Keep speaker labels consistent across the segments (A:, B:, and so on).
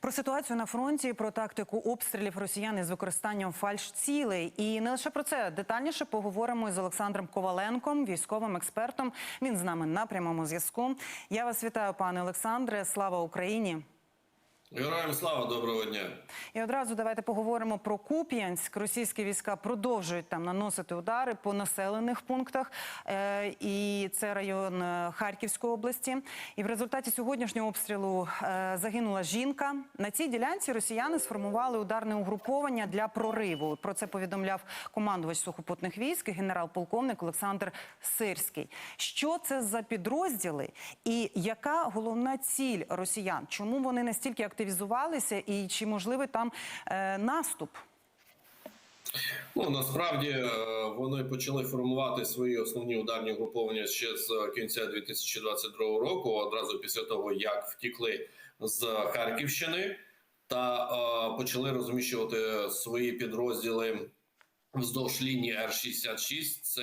A: Про ситуацію на фронті, про тактику обстрілів росіян із використанням фальш-цілей. І не лише про це детальніше поговоримо з Олександром Коваленком, військовим експертом. Він з нами на прямому зв'язку. Я вас вітаю, пане Олександре. Слава Україні!
B: Героям слава доброго дня.
A: І одразу давайте поговоримо про Куп'янськ. Російські війська продовжують там наносити удари по населених пунктах, е, і це район е, Харківської області. І в результаті сьогоднішнього обстрілу е, загинула жінка. На цій ділянці росіяни сформували ударне угруповання для прориву. Про це повідомляв командувач сухопутних військ, генерал-полковник Олександр Сирський. Що це за підрозділи, і яка головна ціль росіян? Чому вони настільки активізувалися, і чи можливий там е, наступ?
B: Ну насправді е, вони почали формувати свої основні ударні угруповання ще з кінця 2022 року, одразу після того як втікли з Харківщини, та е, почали розміщувати свої підрозділи вздовж лінії Р-66. Це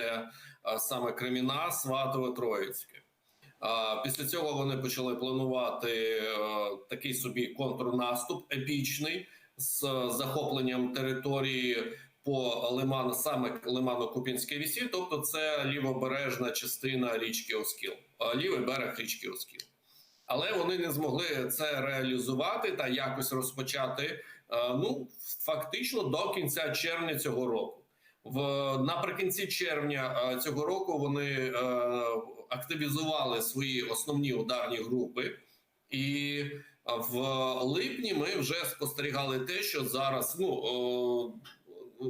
B: е, саме Креміна, Сватове, Троїцьке. Після цього вони почали планувати е, такий собі контрнаступ епічний з захопленням території по лиману, саме Лимано-Купінській вісі, тобто це лівобережна частина річки Оскіл, е, лівий берег річки Оскіл. Але вони не змогли це реалізувати та якось розпочати. е, Ну фактично до кінця червня цього року. В наприкінці червня е, цього року вони е, активізували свої основні ударні групи, і в липні ми вже спостерігали те, що зараз ну. о,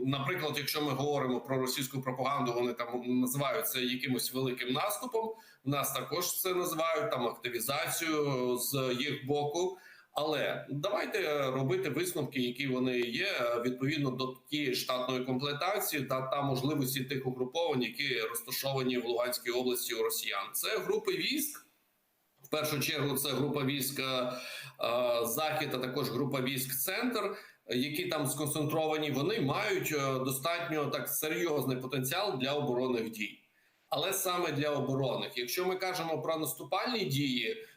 B: Наприклад, якщо ми говоримо про російську пропаганду, вони там називають це якимось великим наступом. У нас також це називають там активізацію з їх боку. Але давайте робити висновки, які вони є відповідно до тієї штатної комплектації та та можливості тих угруповань, які розташовані в Луганській області у Росіян. Це групи військ. В першу чергу це група військ е, захід, а також група військ центр, які там сконцентровані. Вони мають е, достатньо так серйозний потенціал для оборонних дій. Але саме для оборонних, якщо ми кажемо про наступальні дії,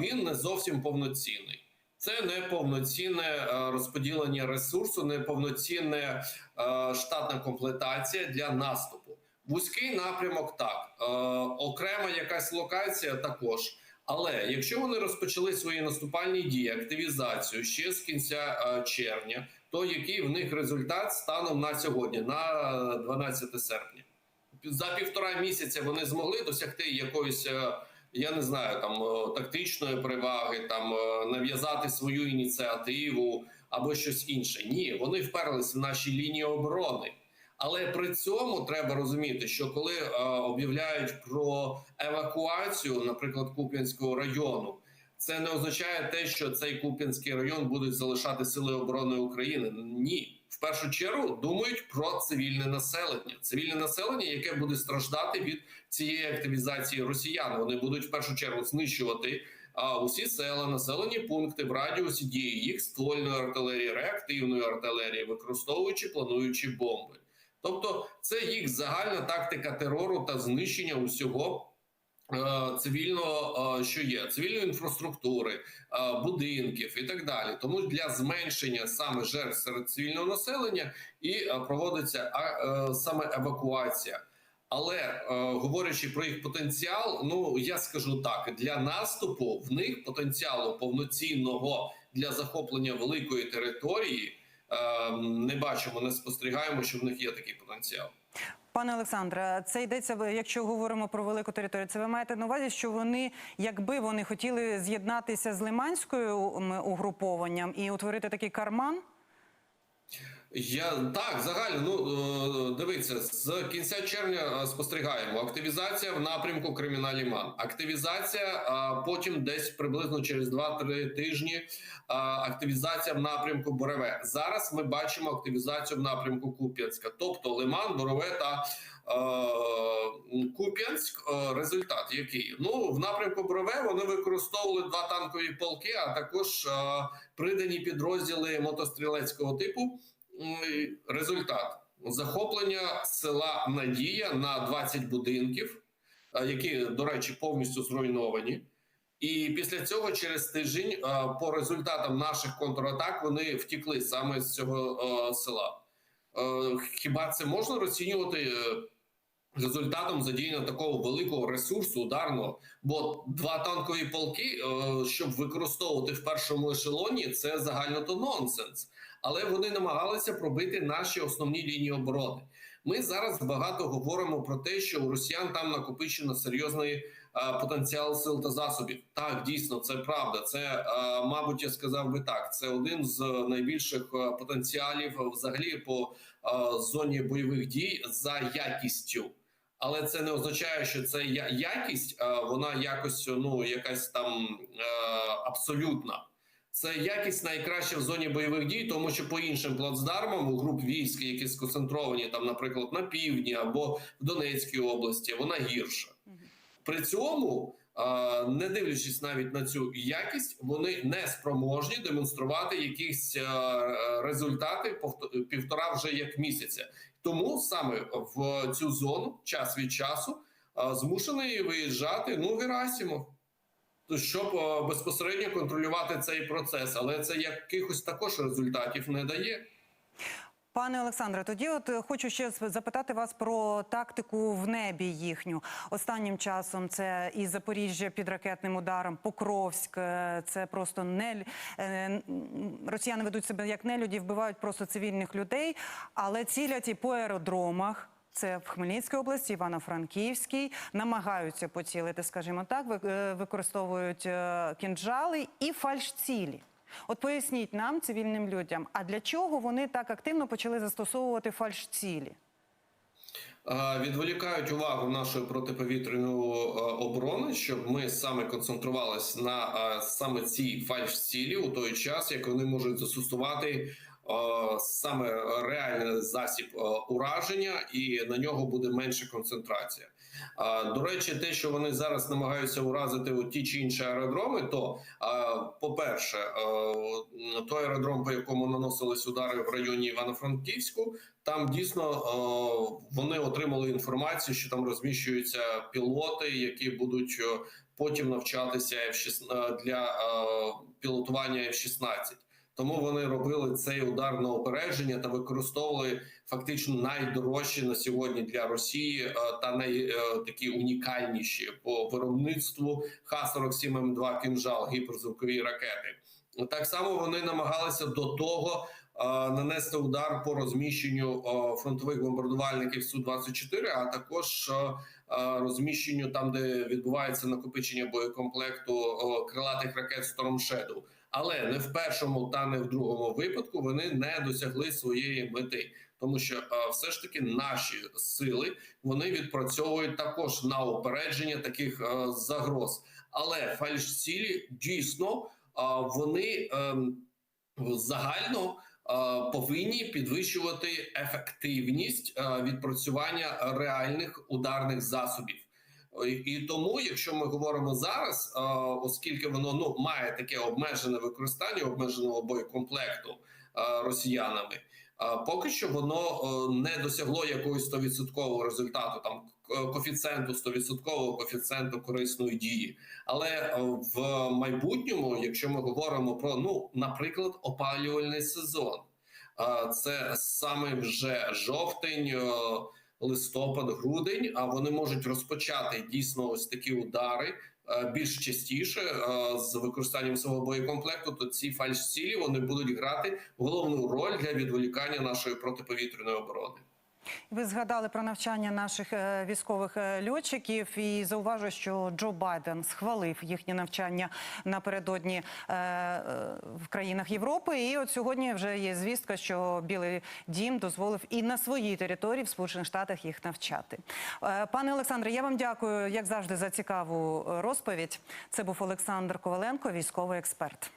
B: він не зовсім повноцінний. Це не повноцінне е, розподілення ресурсу, не повноцінна е, штатна комплектація для наступу. Вузький напрямок так, е, окрема якась локація також. Але якщо вони розпочали свої наступальні дії, активізацію ще з кінця червня, то який в них результат станом на сьогодні, на 12 серпня? За півтора місяця вони змогли досягти якоїсь. Я не знаю, там е, тактичної переваги, там е, нав'язати свою ініціативу або щось інше. Ні, вони вперлись в наші лінії оборони. Але при цьому треба розуміти, що коли е, об'являють про евакуацію, наприклад, Куп'янського району, це не означає те, що цей Куп'янський район будуть залишати сили оборони України. Ні, в першу чергу думають про цивільне населення, цивільне населення, яке буде страждати від цієї активізації росіян. Вони будуть в першу чергу знищувати а, усі села, населені пункти в радіусі дії їх ствольної артилерії, реактивної артилерії, використовуючи плануючі бомби. Тобто, це їх загальна тактика терору та знищення усього. Е, Цивільного, е, що є цивільної інфраструктури, е, будинків і так далі, тому для зменшення саме жертв серед цивільного населення і проводиться саме евакуація. Але говорячи про їх потенціал, ну я скажу так: для наступу в них потенціалу повноцінного для захоплення великої території е, не бачимо, не спостерігаємо, що в них є такий потенціал.
A: Пане Олександре, це йдеться, якщо говоримо про велику територію. Це ви маєте на увазі, що вони, якби вони хотіли з'єднатися з Лиманською угрупованням і утворити такий карман?
B: Я так загально. Ну е, дивіться, з кінця червня е, спостерігаємо активізація в напрямку Кримінал-Ліман. Активізація а потім десь приблизно через 2-3 тижні. Активізація в напрямку Борове. Зараз ми бачимо активізацію в напрямку Куп'янська, тобто Лиман, Борове та е, Куп'янськ. Е, результат який ну в напрямку Борове вони використовували два танкові полки, а також е, придані підрозділи мотострілецького типу. М, результат захоплення села Надія на 20 будинків, е, які, до речі, повністю зруйновані, І після цього через тиждень е, по результатам наших контратак вони втікли саме з цього е, села. Хіба це можна розцінювати результатом задіяння такого великого ресурсу ударного? Бо два танкові полки, щоб використовувати в першому ешелоні, це загально то нонсенс. Але вони намагалися пробити наші основні лінії оборони. Ми зараз багато говоримо про те, що у росіян там накопичено серйозний е, потенціал сил та засобів. Так, дійсно, це правда. Це, е, мабуть, я сказав би так. Це один з найбільших е, потенціалів взагалі по е, зоні бойових дій за якістю. Але це не означає, що це якість, вона якось ну якась там абсолютна. Це якість найкраща в зоні бойових дій, тому що по іншим плацдармам у груп військ, які сконцентровані там, наприклад, на півдні або в Донецькій області, вона гірша. При цьому, не дивлячись навіть на цю якість, вони не спроможні демонструвати якісь результати півтора вже як місяця. Тому саме в цю зону час від часу змушений виїжджати ну Герасимов. Щоб е, безпосередньо контролювати цей процес, але це якихось також результатів не дає.
A: Пане Олександре, тоді от е, хочу ще запитати вас про тактику в небі їхню. Останнім часом це і Запоріжжя під ракетним ударом, Покровськ. е, Це просто не росіяни ведуть себе як нелюді, вбивають просто цивільних людей, але цілять і по аеродромах. Це в Хмельницькій області, Івано-Франківській, намагаються поцілити, скажімо так, е, використовують е, кінжали і фальшцілі. От поясніть нам, цивільним людям, а для чого вони так активно почали застосовувати фальшцілі?
B: Відволікають увагу нашої протиповітряної е, оборони, щоб ми саме концентрувалися на саме цій фальш-цілі у той час, як вони можуть застосувати саме реальний засіб е, ураження, і на нього буде менша концентрація. Е, До речі, те, що вони зараз намагаються уразити у ті чи інші аеродроми, то е, по-перше, е, той аеродром, по якому наносились удари в районі Івано-Франківську, там дійсно е, вони отримали інформацію, що там розміщуються пілоти, які будуть е, потім навчатися F-16 для е, пілотування F-16. Тому вони робили цей удар на опередження та використовували фактично найдорожчі на сьогодні для Росії е, та най е, унікальніші по виробництву Х-47М2 «Кінжал» гіперзвукові ракети. Так само вони намагалися до того е, нанести удар по розміщенню фронтових бомбардувальників су 24 а також розміщенню там, де відбувається накопичення боєкомплекту крилатих ракет Storm Shadow. Але не в першому та не в другому випадку вони не досягли своєї мети, тому що е, все ж таки наші сили вони відпрацьовують також на упередження таких е, загроз. Але фальшцілі дійсно е, вони ем, загально повинні підвищувати ефективність відпрацювання реальних ударних засобів. І, тому, якщо ми говоримо зараз, оскільки воно ну має таке обмежене використання обмеженого боєкомплекту росіянами, поки що воно не досягло якогось 100% результату, там коефіцієнту 100% коефіцієнту корисної дії. Але е, в майбутньому, якщо ми говоримо про ну, наприклад, опалювальний сезон, це саме вже жовтень. Листопад, грудень, а вони можуть розпочати дійсно ось такі удари е, більш частіше е, з використанням свого боєкомплекту. То ці фальш-цілі вони будуть грати головну роль для відволікання нашої протиповітряної оборони.
A: Ви згадали про навчання наших е, військових е, льотчиків і зауважу, що Джо Байден схвалив їхнє навчання напередодні е, в країнах Європи. І от сьогодні вже є звістка, що Білий Дім дозволив і на своїй території в Сполучених Штатах їх навчати. Пане Олександре, я вам дякую, як завжди, за цікаву розповідь. Це був Олександр Коваленко, військовий експерт.